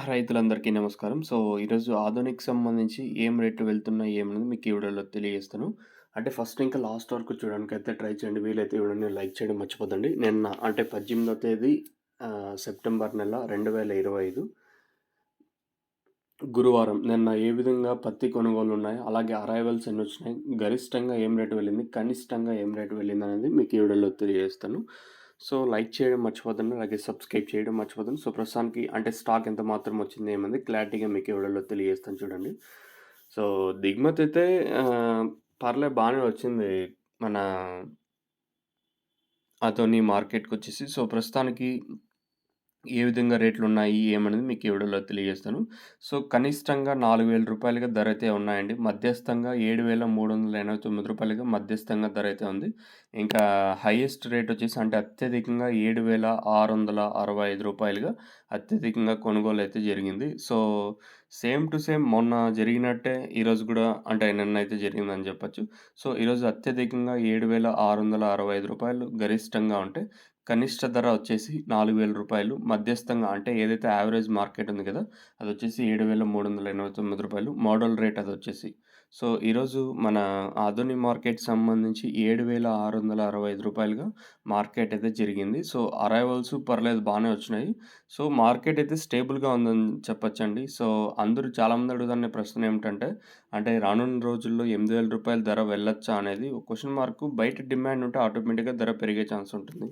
రైతులందరికీ నమస్కారం. సో, ఈరోజు ఆధునిక్ సంబంధించి ఏం రేట్లు వెళ్తున్నాయి ఏమనేది మీకు ఈ వీడియోలో తెలియజేస్తాను. అంటే ఫస్ట్ ఇంకా లాస్ట్ వరకు చూడడానికి అయితే ట్రై చేయండి. వీలైతే ఈ వీడియోని లైక్ చేయడం మర్చిపోదండి నిన్న అంటే 18వ తేదీ సెప్టెంబర్ నెల 2025 గురువారం నిన్న ఏ విధంగా పత్తి కొనుగోలు ఉన్నాయి అలాగే అరైవల్స్ ఎన్నొచ్చినాయి, గరిష్టంగా ఏం రేటు వెళ్ళింది, కనిష్టంగా ఏం రేటు వెళ్ళిందనేది మీకు ఈ వీడియోలో తెలియజేస్తాను. సో, లైక్ చేయడం మర్చిపోద్దండి. అలాగే సబ్స్క్రైబ్ చేయడం మర్చిపోతుంది సో, ప్రస్తుతానికి అంటే స్టాక్ ఎంత మాత్రం వచ్చింది ఏమంది క్లారిటీగా మీకు ఈ తెలియజేస్తాను చూడండి. సో, దిగుమతి అయితే పర్లే బాగానే వచ్చింది. మన అతని మార్కెట్కి వచ్చేసి సో, ప్రస్తుతానికి ఏ విధంగా రేట్లు ఉన్నాయి ఏమనేది మీకు ఈ వీడియోలో తెలియజేస్తాను. సో, కనిష్టంగా నాలుగు వేల రూపాయలుగా ధర అయితే ఉన్నాయండి. మధ్యస్థంగా ఏడు వేల మూడు వందల ఎనభై తొమ్మిది రూపాయలుగా మధ్యస్థంగా ధర అయితే ఉంది. ఇంకా హైయెస్ట్ రేట్ వచ్చేసి అంటే అత్యధికంగా ఏడు వేల ఆరు వందల అరవై ఐదు రూపాయలుగా అత్యధికంగా కొనుగోలు అయితే జరిగింది. సో, సేమ్ టు సేమ్ మొన్న జరిగినట్టే ఈరోజు కూడా అంటే నిన్న అయితే జరిగిందని చెప్పొచ్చు. సో, ఈరోజు అత్యధికంగా ఏడు వేల ఆరు వందల అరవై ఐదు రూపాయలు గరిష్టంగా ఉంటే, కనిష్ట ధర వచ్చేసి నాలుగు వేల రూపాయలు మధ్యస్థంగా అంటే ఏదైతే యావరేజ్ మార్కెట్ ఉంది కదా! అది వచ్చేసి ఏడు వేల మూడు వందల ఎనభై తొమ్మిది రూపాయలు మోడల్ రేట్ అది వచ్చేసి సో, ఈరోజు మన ఆధునిక మార్కెట్ సంబంధించి ఏడు వేల ఆరు వందల అరవై ఐదు రూపాయలుగా మార్కెట్ అయితే జరిగింది. సో, అరైవల్స్ పర్లేదు బాగానే వచ్చినాయి. సో, మార్కెట్ అయితే స్టేబుల్‌గా ఉందని చెప్పొచ్చండి. సో, అందరూ చాలామంది అడుగుతున్న ప్రశ్న ఏమిటంటే, అంటే రానున్న రోజుల్లో ఎనిమిది వేల రూపాయల ధర వెళ్ళొచ్చా అనేది క్వశ్చన్ మార్క్. బయట డిమాండ్ ఉంటే ఆటోమేటిక్‌గా ధర పెరిగే ఛాన్స్ ఉంటుంది.